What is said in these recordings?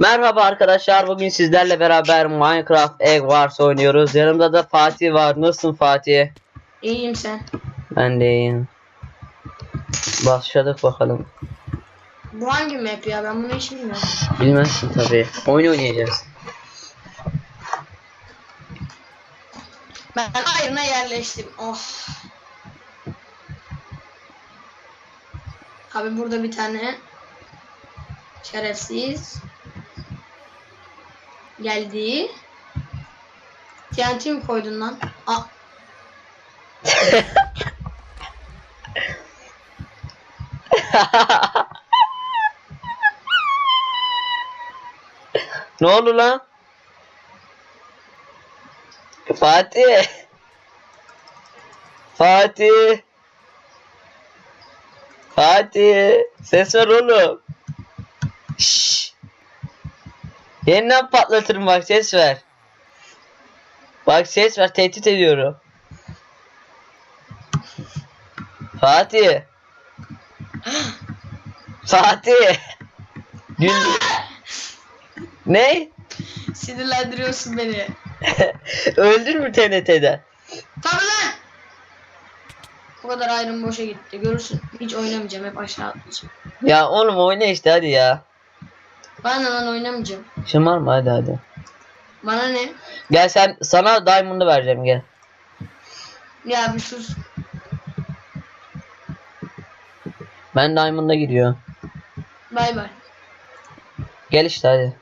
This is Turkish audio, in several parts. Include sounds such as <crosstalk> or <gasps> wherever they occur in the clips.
Merhaba arkadaşlar bugün sizlerle beraber Minecraft Egg Wars oynuyoruz. Yanımda da Fatih var. Nasılsın Fatih? İyiyim sen. Ben de iyiyim. Başladık bakalım. Bu hangi map ya? Ben bunu hiç bilmiyorum. Bilmezsin tabii. Oyun oynayacağız. Ben ayrına yerleştim. Oh. Abi burada bir tane şerefsiz geldi. TNT mi koydun lan? Aa, <laughs> ne oldu lan? Fatih. Fatih. Fatih. Ses ver oğlum. Şşş. Yeniden patlatırım bak ses ver. Bak ses ver tehdit ediyorum. Fatih. Fatih. Gül. <gasps> ne? sinirlendiriyorsun beni. <laughs> Öldün mü TNT'de? Tabii lan. Bu kadar ayrım boşa gitti. Görürsün. Hiç oynamayacağım. Hep aşağı atlayacağım. Ya oğlum oyna işte hadi ya. Ben de lan oynamayacağım. Şımarma hadi hadi. Bana ne? Gel sen sana Diamond'ı vereceğim gel. Ya bir sus. Ben Diamond'a gidiyor. Bay bay. Gel işte hadi.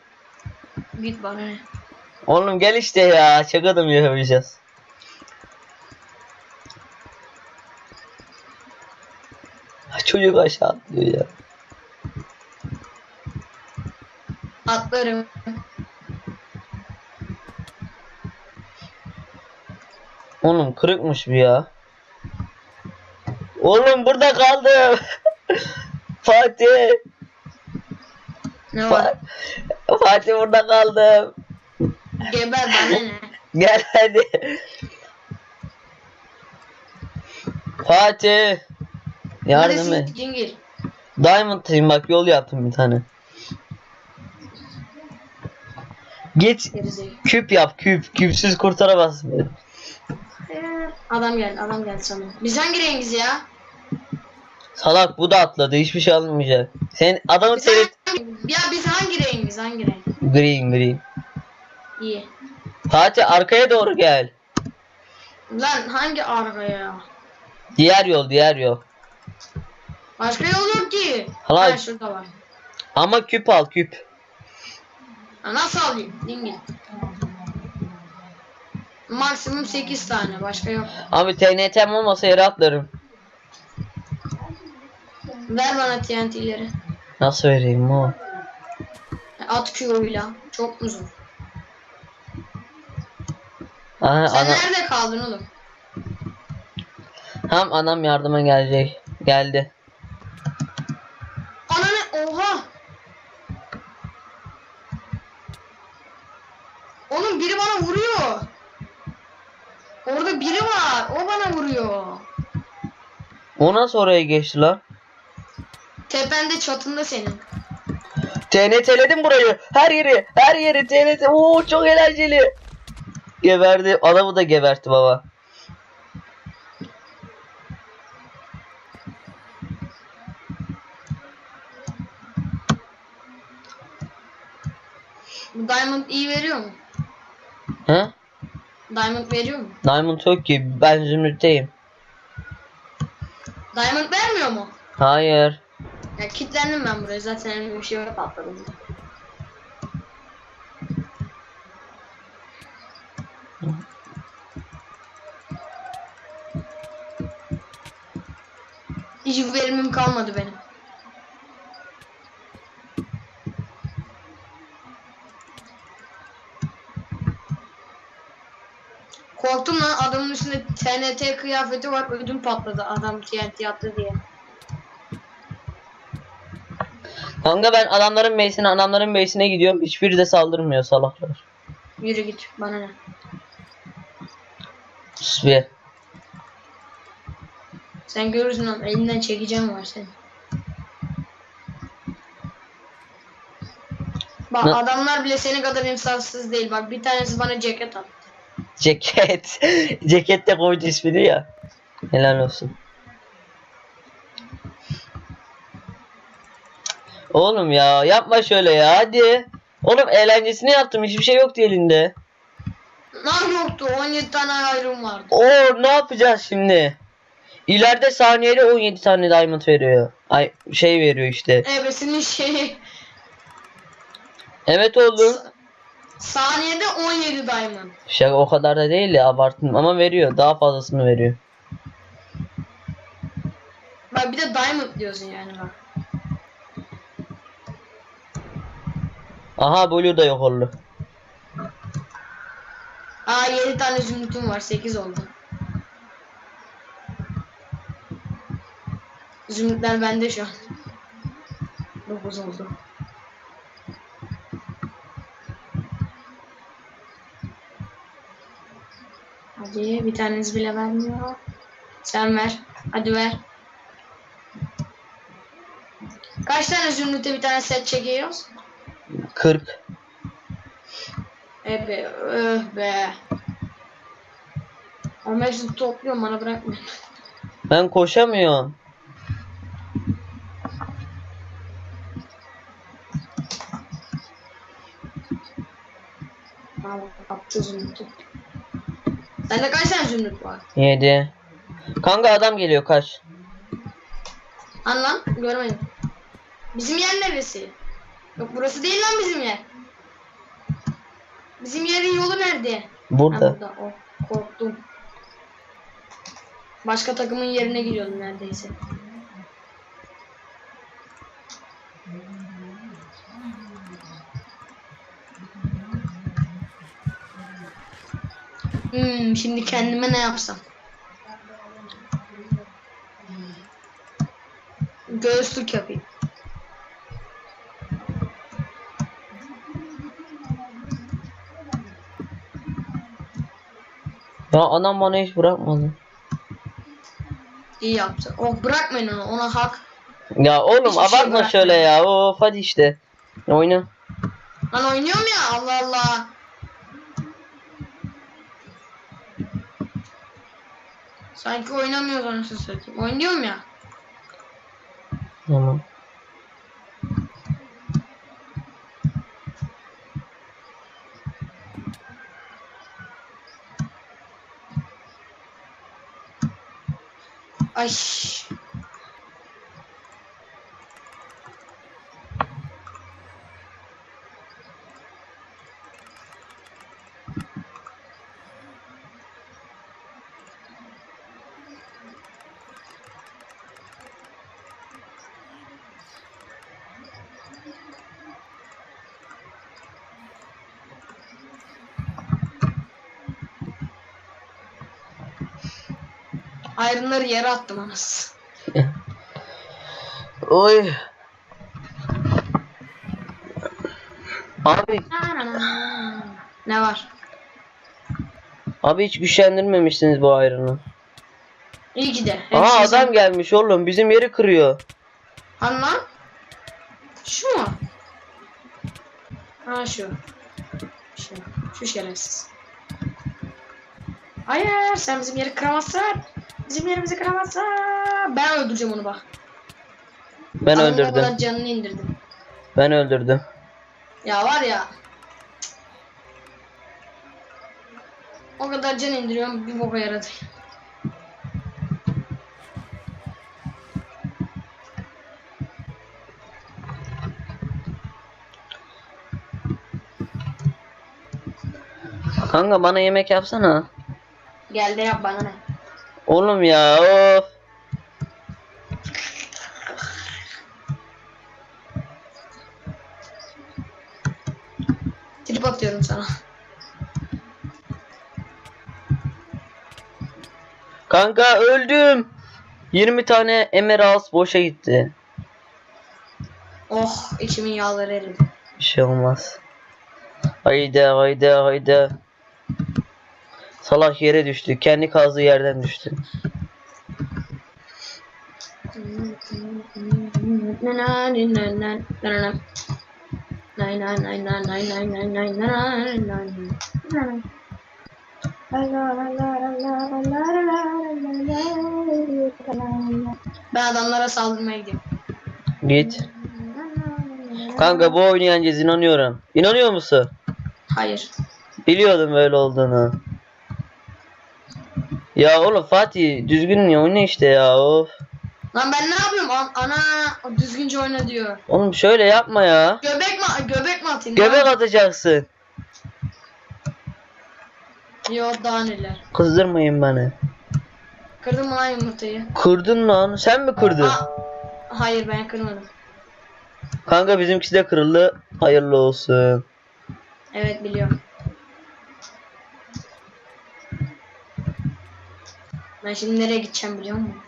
Git bana ne? Oğlum gel işte ya. Şaka da mı yapamayacağız? Çocuk aşağı atlıyor ya. Atlarım. Oğlum kırıkmış bu ya. Oğlum burada kaldım. <laughs> Fatih. Ne var? Fa- Fatih burada kaldım. Geber bana ne? <laughs> Gel hadi. Fatih. Yardım et. Cingil? Diamond'tayım bak yol yaptım bir tane. Git küp yap küp. Küpsüz kurtaramazsın beni. Adam geldi, adam geldi sana. Biz hangi rengiz ya? Salak bu da atladı hiçbir şey alınmayacak. Sen adamı Biz seyret. hangi, ya biz hangi rengiz? Hangi renk? Green green. İyi. Fatih arkaya doğru gel. Lan hangi arkaya ya? Diğer yol diğer yol. Başka yol yok ki. Hala- Ha şurada var. Ama küp al küp. Nasıl alayım? Dingil. Maksimum 8 tane. Başka yok. Abi TNT'm olmasa yere atlarım. Ver bana TNT'leri. Nasıl vereyim o? At Q'yla. Çok uzun. Aha, Sen ana, nerede kaldın oğlum? hem anam yardıma gelecek. Geldi. Ananı oha. Oğlum biri bana vuruyor. Orada biri var. O bana vuruyor. O nasıl oraya geçti lan? Tepende çatında senin. TNT'ledim burayı. Her yeri, her yeri TNT. Oo çok eğlenceli. Geberdi. Adamı da gebertti baba. Bu Diamond iyi veriyor mu? He? Diamond veriyor mu? Diamond yok ki. Ben zümrütteyim. Diamond vermiyor mu? Hayır. Ya kilitlendim ben buraya zaten bir şey patladım. Hiç verimim kalmadı benim. Korktum lan adamın üstünde TNT kıyafeti var ödüm patladı adam TNT attı diye. Kanka ben adamların base'ine, adamların base'ine gidiyorum. Hiçbiri de saldırmıyor salaklar. Yürü git bana ne. Sus bir. Sen görürsün oğlum elinden çekeceğim var senin. Bak Ne? adamlar bile senin kadar insafsız değil. Bak bir tanesi bana ceket attı. Ceket. <laughs> Ceket de koydu ismini ya. Helal olsun. Oğlum ya yapma şöyle ya hadi. Oğlum eğlencesini yaptım hiçbir şey yoktu elinde. Ne yoktu? 17 tane ayrım vardı. Oo ne yapacağız şimdi? İleride saniyede 17 tane diamond veriyor. Ay şey veriyor işte. Ebesinin şeyi. Evet oğlum. Saniyede 17 diamond. Şey o kadar da değil ya abarttım ama veriyor. Daha fazlasını veriyor. Bak bir de diamond diyorsun yani bak. Aha Blue da yok oldu. Aa 7 tane zümrütüm var. 8 oldu. Zümrütler bende şu an. 9 oldu. Hadi bir taneniz bile vermiyor. Sen ver. Hadi ver. Kaç tane zümrüte bir tane set çekiyoruz? 40. E be, öh be. Ama hepsini topluyorum bana bırakmayın. Ben koşamıyorum. Al attı zümrütü. Sende kaç tane zümrüt var? 7. Kanka adam geliyor kaç. Lan lan görmedim. Bizim yer neresi? Yok burası değil lan bizim yer. Bizim yerin yolu nerede? Ha, Burada. burada. Oh, korktum. Başka takımın yerine gidiyordum neredeyse. Hmm, şimdi kendime ne yapsam? Göğüslük yapayım. Ya anam bana hiç bırakmadı. İyi yaptı. Oh bırakmayın onu. Ona hak. Ya oğlum Hiçbir şey abartma bırakma. şöyle ya. Of hadi işte. Oyna. Lan oynuyorum ya Allah Allah. Sanki oynamıyoruz anasını satayım. Oynuyorum ya. Tamam. Ay. Ayrımları yere attım anasını. Oy. Abi, Ne var? abi hiç güçlendirmemişsiniz bu ayrını. İyi ki de. Hepsi adam gelmiş oğlum bizim yeri kırıyor. Lan? Şu mu? Ha şu. Şu. Şu şerefsiz. Hayır sen bizim yeri kıramazsın. Bizim yerimizi kıramazsın. Ben öldüreceğim onu bak. Ben o öldürdüm. kadar canını indirdim. Ben öldürdüm. Ya var ya. O kadar can indiriyorum bir boka yaradı. Kanka bana yemek yapsana. Gel de yap bana ne. Oğlum ya of. Trip atıyorum sana. Kanka öldüm. 20 tane emerald boşa gitti. Oh içimin yağları eridi. Bir şey olmaz. Hayda hayda hayda. Salak yere düştü. Kendi kazdığı yerden düştü. Ben adamlara saldırmaya gidiyorum. Git. Kanka bu oyunu yeneceğiz inanıyorum. İnanıyor musun? Hayır. Biliyordum böyle olduğunu. Ya oğlum Fatih düzgün oyna işte ya of. Lan ben ne yapıyorum? An- ana düzgünce oyna diyor. Oğlum şöyle yapma ya. Göbek mi göbek mi atayım? Göbek lan? atacaksın. Yok daha neler. Kızdırmayın beni. Kırdım lan yumurtayı? Kırdın lan. Sen mi kırdın? Aa, hayır ben kırmadım. Kanka bizimkisi de kırıldı. Hayırlı olsun. Evet biliyorum. Ben şimdi nereye gideceğim biliyor musun?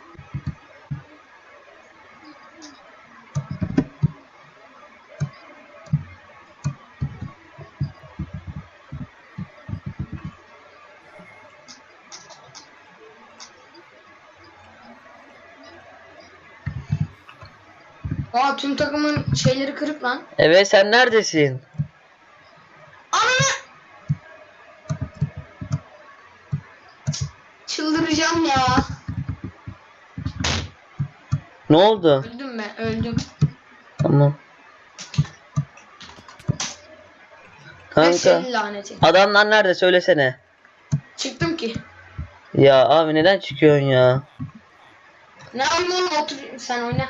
Aa tüm takımın şeyleri kırık lan. Evet sen neredesin? Ne oldu? Öldüm ben öldüm. Tamam. Kanka. Adamlar nerede söylesene. Çıktım ki. Ya abi neden çıkıyorsun ya? Ne yapayım oğlum otur sen oyna.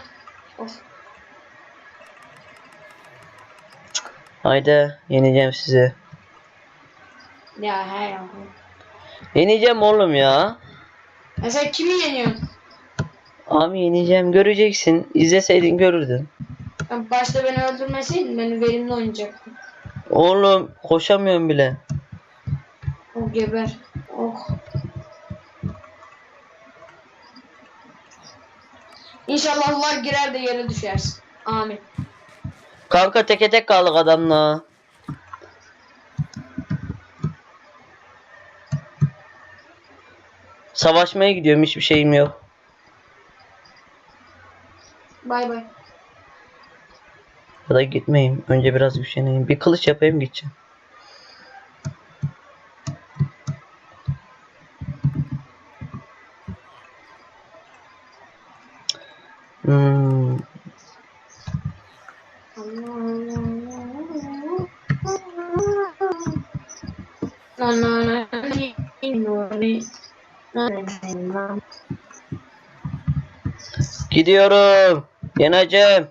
Of. Haydi yeneceğim sizi. Ya he ya. Yeneceğim oğlum ya. Mesela kimi yeniyorsun? Abi yeneceğim göreceksin. İzleseydin görürdün. Başta beni öldürmeseydin beni verimli oynayacaktın. Oğlum koşamıyorum bile. O geber. Oh. İnşallah Allah girer de yere düşersin. Amin. Kanka teke tek kaldık adamla. Savaşmaya gidiyorum hiçbir şeyim yok. Bay bay. Ya da gitmeyeyim. Önce biraz güçleneyim. Bir kılıç yapayım gideceğim. Hmm. Gidiyorum. Yeneceğim.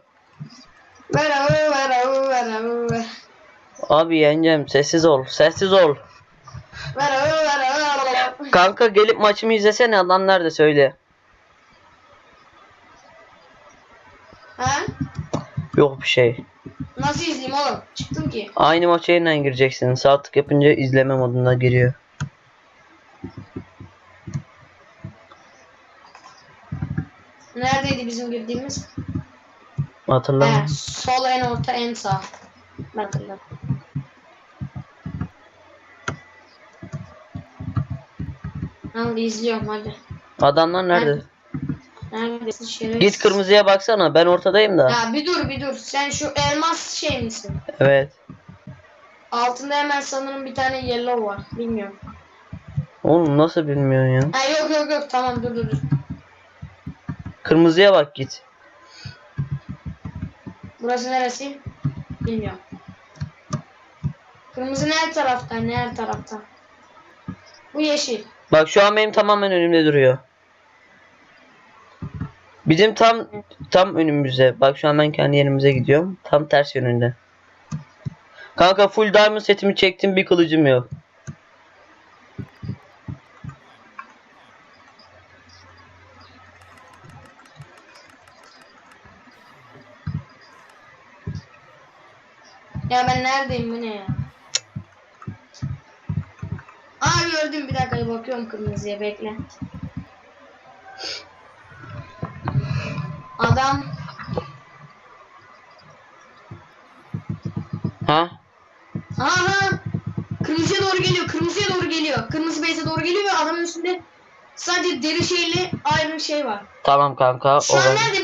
Abi yeneceğim. Sessiz ol. Sessiz ol. Kanka gelip maçımı izlesene adam nerede söyle. Ha? Yok bir şey. Nasıl izleyeyim oğlum? Çıktım ki. Aynı maça yeniden gireceksin. Sağ tık yapınca izleme moduna giriyor. Neredeydi bizim girdiğimiz? Hatırlamıyorum. He, sol en orta en sağ. Hatırladım. Hadi izliyorum hadi. Adamlar nerede? Neredesin şerefsiz? Git kırmızıya baksana. Ben ortadayım da. Ya bir dur bir dur. Sen şu elmas şey misin? Evet. Altında hemen sanırım bir tane yellow var. Bilmiyorum. Oğlum nasıl bilmiyorsun ya? Ha yok yok yok tamam dur dur dur. Kırmızıya bak git. Burası neresi? Bilmiyorum. Kırmızı her tarafta? Ne her tarafta? Bu yeşil. Bak şu an benim tamamen önümde duruyor. Bizim tam tam önümüzde. Bak şu an ben kendi yerimize gidiyorum. Tam ters yönünde. Kanka full diamond setimi çektim bir kılıcım yok. Ya ben neredeyim bu ne ya? Aa gördüm bir dakika bakıyorum kırmızıya bekle. Adam Ha? aha kırmızıya doğru geliyor kırmızıya doğru geliyor. Kırmızı base'e doğru geliyor ve adamın üstünde sadece deri şeyli iron şey var. Tamam kanka. Şu an nerede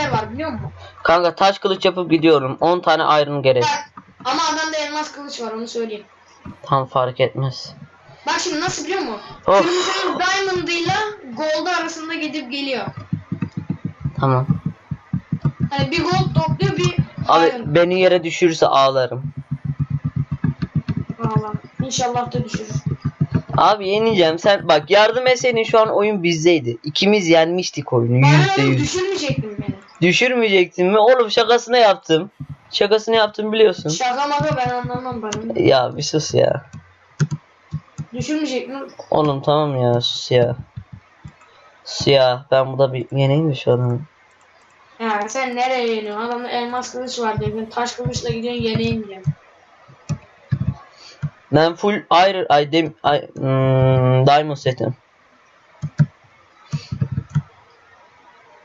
yer var biliyor musun? Kanka taş kılıç yapıp gidiyorum. 10 tane iron gerek. Bak ama adamda elmas kılıç var onu söyleyeyim. Tam fark etmez. Bak şimdi nasıl biliyor musun? Of. Kırmızının diamond'ıyla gold arasında gidip geliyor. Tamam. Hani bir gold topluyor bir Abi iron. beni yere düşürürse ağlarım. Valla. İnşallah da düşürür. Abi yeneceğim. Sen bak yardım etseydin şu an oyun bizdeydi. İkimiz yenmiştik oyunu. Ben Yüzde oğlum yüz. düşürmeyecektim beni. Düşürmeyecektin mi? Oğlum şakasını yaptım. Şakasını yaptım biliyorsun. Şaka maka ben anlamam bana. Ya bir sus ya. Düşürmeyecektim. Oğlum tamam ya sus ya. Sus ya. Ben burada bir yeneyim mi şu adamı? Ya sen nereye yeniyorsun? Adamda elmas kılıç var. Ben taş kılıçla gidiyorsun yeneyim diyor. Ben full iron ay dem ay, hmm, diamond setim.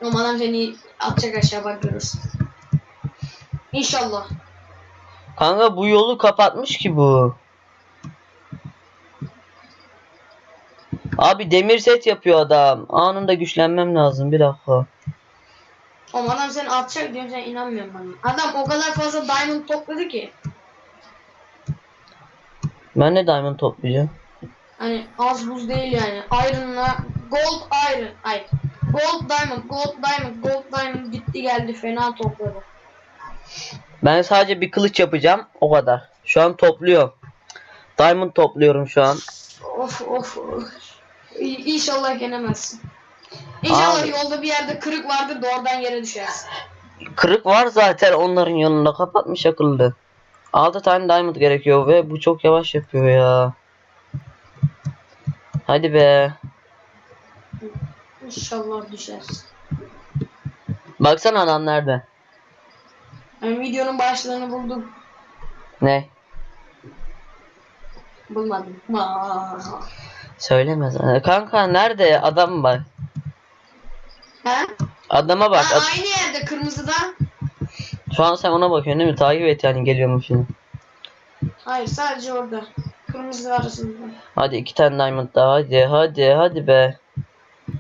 Ama adam seni atacak aşağı bak görürsün. İnşallah. Kanka bu yolu kapatmış ki bu. Abi demir set yapıyor adam. Anında güçlenmem lazım bir dakika. Ama adam seni atacak diyorum sen inanmıyorsun bana. Adam o kadar fazla diamond topladı ki. Ben de diamond toplayacağım. Hani az buz değil yani. Iron'la gold iron. Ay. Gold diamond, gold diamond, gold diamond gitti geldi fena topladı. Ben sadece bir kılıç yapacağım o kadar. Şu an topluyorum. Diamond topluyorum şu an. Of of. of. İnşallah yenemezsin. İnşallah Abi. yolda bir yerde kırık vardır da oradan yere düşersin. Kırık var zaten onların yanında kapatmış akıllı. 6 tane diamond gerekiyor ve bu çok yavaş yapıyor ya. Hadi be. İnşallah düşersin. Baksana adam nerede? Ben videonun başlığını buldum. Ne? Bulmadım. Aa. Söyleme sana. Kanka nerede? Adam bak. He? Adama bak. Ha, Ad- aynı yerde kırmızıda. Şu an sen ona bakıyorsun değil mi? Takip et yani geliyormuş şimdi. Hayır sadece orada. Kırmızı arasında. Hadi iki tane diamond daha. Hadi hadi hadi be.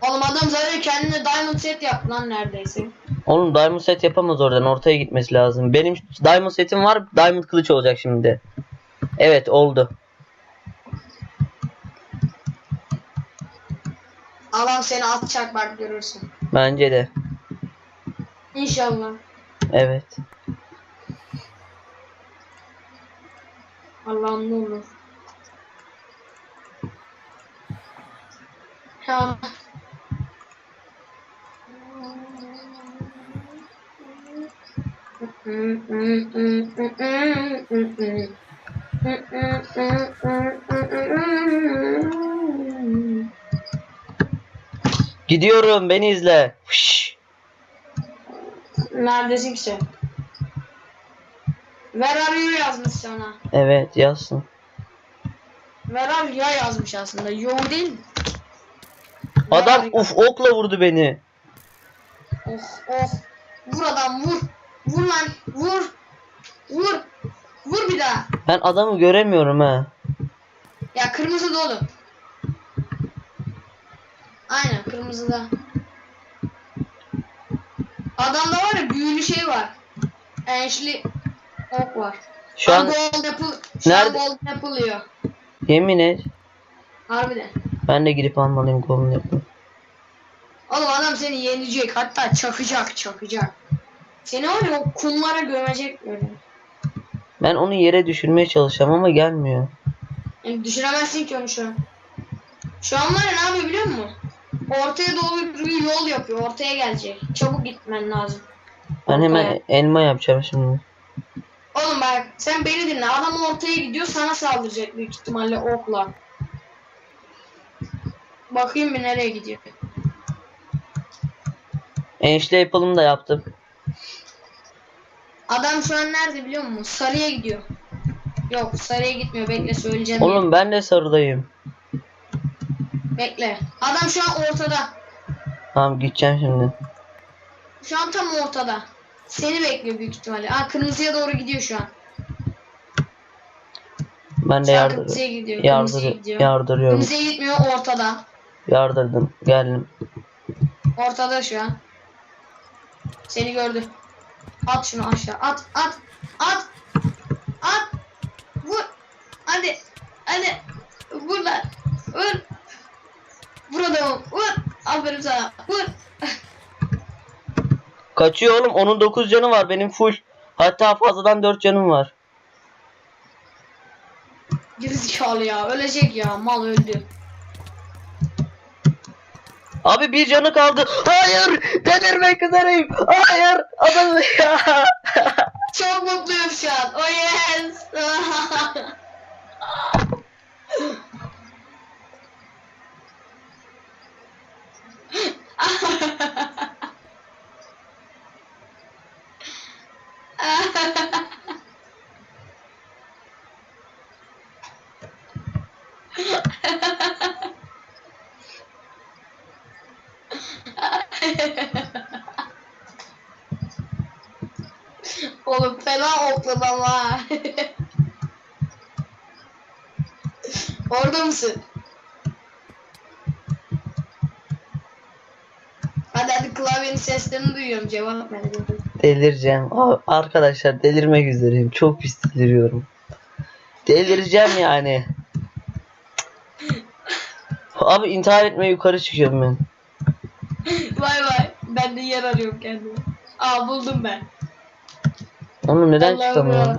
Oğlum adam zaten kendine diamond set yaptı lan neredeyse. Oğlum diamond set yapamaz oradan. Ortaya gitmesi lazım. Benim diamond setim var. Diamond kılıç olacak şimdi. Evet oldu. Adam seni atacak bak görürsün. Bence de. İnşallah. Evet. Allah'ım ne olur. Ha. Gidiyorum beni izle. Fış. Neredesin ki sen? Where are you yazmış sana. Evet yazsın. Where are you yazmış aslında. Yo değil mi? Adam uf okla vurdu beni. Oh oh. Vur adam vur. Vur lan. Vur. Vur. Vur bir daha. Ben adamı göremiyorum ha. Ya kırmızı dolu. Aynen kırmızıda. Adamda var ya büyülü şey var. Enşli ok var. Şu an gold apple, şu Nerede? an gold apple yiyor. yemin et. Harbiden. Ben de gidip almalıyım golden apple. Oğlum adam seni yenecek. Hatta çakacak çakacak. Seni var ya o kumlara gömecek böyle. Ben onu yere düşürmeye çalışacağım ama gelmiyor. Yani düşüremezsin ki onu şu an. Şu an var ya ne yapıyor biliyor musun? Ortaya doğru bir yol yapıyor. Ortaya gelecek. Çabuk gitmen lazım. Ben hemen Ortaya. elma yapacağım şimdi. Oğlum bak sen beni dinle. Adam ortaya gidiyor sana saldıracak büyük ihtimalle okla. Bakayım bir nereye gidiyor. Enişte apple'ımı da yaptım. Adam şu an nerede biliyor musun? Sarıya gidiyor. Yok sarıya gitmiyor. Bekle söyleyeceğim. Oğlum ben de sarıdayım. Bekle. Adam şu an ortada. Tamam gideceğim şimdi. Şu an tam ortada. Seni bekliyor büyük ihtimalle. Aa kırmızıya doğru gidiyor şu an. Ben de an yardır kırmızıya gidiyor. Kırmızıya yardır gidiyor. yardırıyorum. Kırmızıya gitmiyor ortada. Yardırdım. Geldim. Ortada şu an. Seni gördü. At şunu aşağı. At at at at. Vur. Hadi. Hadi. Vur lan. Vur. Vur adamı. Vur. Aferin sana. Vur. <laughs> Kaçıyor oğlum. Onun 9 canı var. Benim full. Hatta fazladan 4 canım var. Gerizekalı ya. Ölecek ya. Mal öldü. Abi bir canı kaldı. Hayır. Delirmek üzereyim. Hayır. Adam ya. <laughs> Çok mutluyum şu an. Oh yes. <laughs> Oğlum okladım ama. Orada mısın? Hadi hadi klavyenin seslerini duyuyorum cevap ver. Delireceğim. Arkadaşlar delirmek üzereyim. Çok pis deliriyorum. Delireceğim yani. Abi intihar etmeye yukarı çıkıyorum ben. Vay vay ben de yer arıyorum kendime. Aa buldum ben. Oğlum neden Allah'ım çıkamıyorum? ya.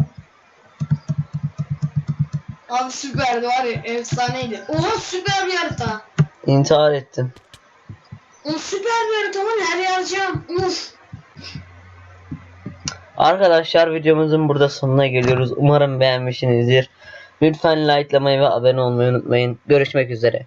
Abi süperdi var ya efsaneydi. Oha süper bir harita. İntihar ettim. Oğlum süper bir harita lan her yer cam. Uf. Arkadaşlar videomuzun burada sonuna geliyoruz. Umarım beğenmişsinizdir. Lütfen likelamayı ve abone olmayı unutmayın. Görüşmek üzere.